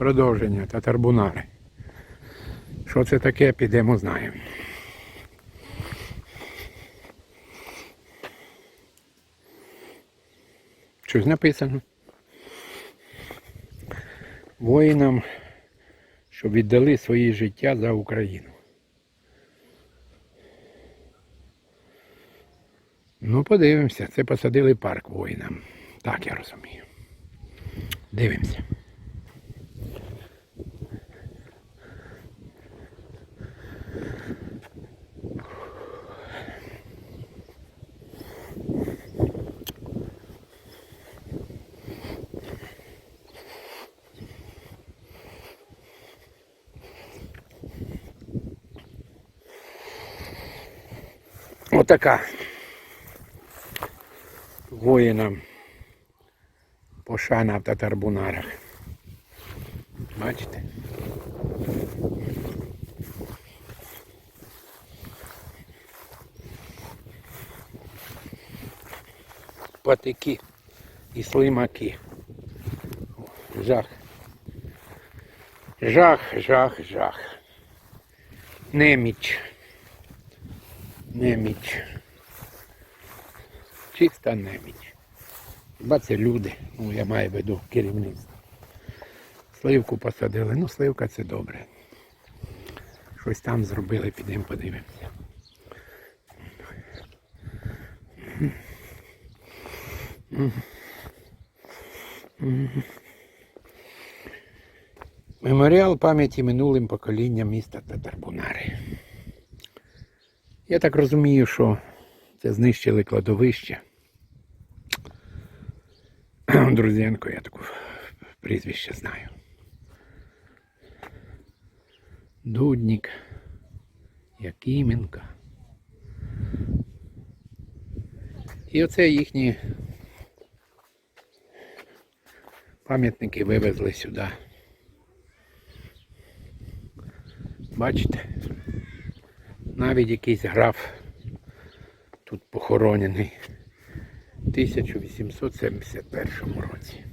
Продовження татарбунари. Що це таке, підемо знаємо. Щось написано. Воїнам, що віддали свої життя за Україну. Ну, подивимося, це посадили парк воїнам. Так я розумію. Дивимося. Отака. Воїнам пошана в татарбунарах. Бачите? Патики і слимаки. Жах. Жах, жах, жах. Неміч. Неміч. Чиста неміч. Хіба це люди, ну я маю в виду керівництво. Сливку посадили, ну сливка це добре. Щось там зробили, підемо подивимося. Меморіал пам'яті минулим поколінням міста Татарбунари. Я так розумію, що це знищили кладовище. Друзенко, я таку прізвище знаю. Дудник, Якименка. І оце їхні пам'ятники вивезли сюди. Бачите? Навіть якийсь граф тут похоронений. в 1871 році.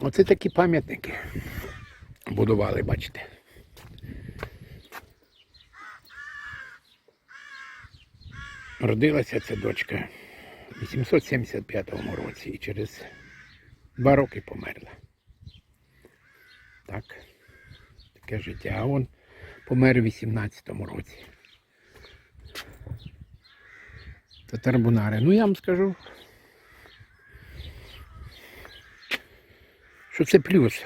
Оце такі пам'ятники будували, бачите. Родилася ця дочка в 875 році і через два роки померла. Так таке життя. А він помер у 18-му році. Татарбунари. Ну я вам скажу, що це плюс.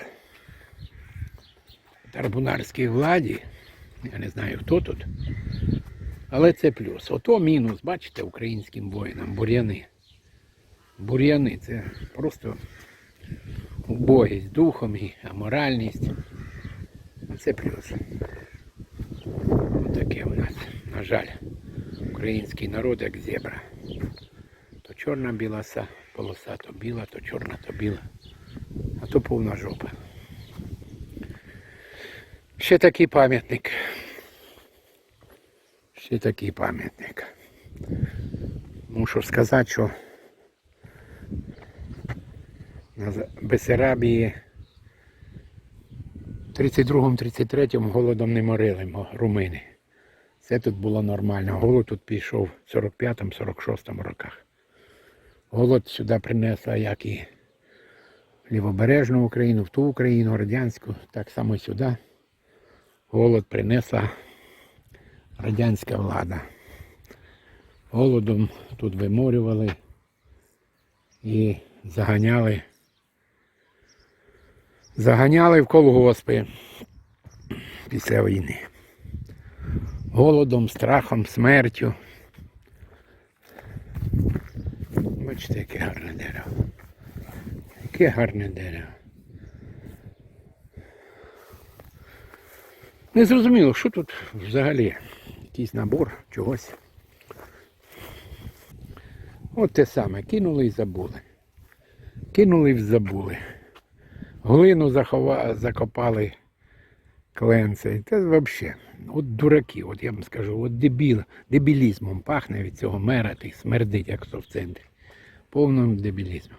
Татарбунарській владі. Я не знаю хто тут. Але це плюс. Ото мінус, бачите, українським воїнам, бур'яни. Бур'яни це просто убогість духом і аморальність. Це плюс. Таке у нас, на жаль, український народ як зебра. То чорна білоса, полоса, то біла, то чорна, то біла, а то повна жопа. Ще такий пам'ятник. Ще такий пам'ятник. Мушу сказати, що на Бесарабії 32-33 голодом не морили мо- румини. Це тут було нормально. Голод тут пішов в 45-46 роках. Голод сюди принесла як і лівобережну Україну, в ту Україну, радянську, так само сюди. Голод принесла радянська влада. Голодом тут виморювали і заганяли Заганяли в колгоспи після війни. Голодом, страхом, смертю. Бачите, яке гарне дерево. Яке гарне дерево. Не зрозуміло, що тут взагалі якийсь набор чогось. От те саме, кинули і забули. Кинули і забули. Глину захова... закопали кленцей. Це взагалі от дураки, от я вам скажу, от дебіл, дебілізмом пахне від цього мера, тих смердить, як то в центрі. Повним дебілізмом.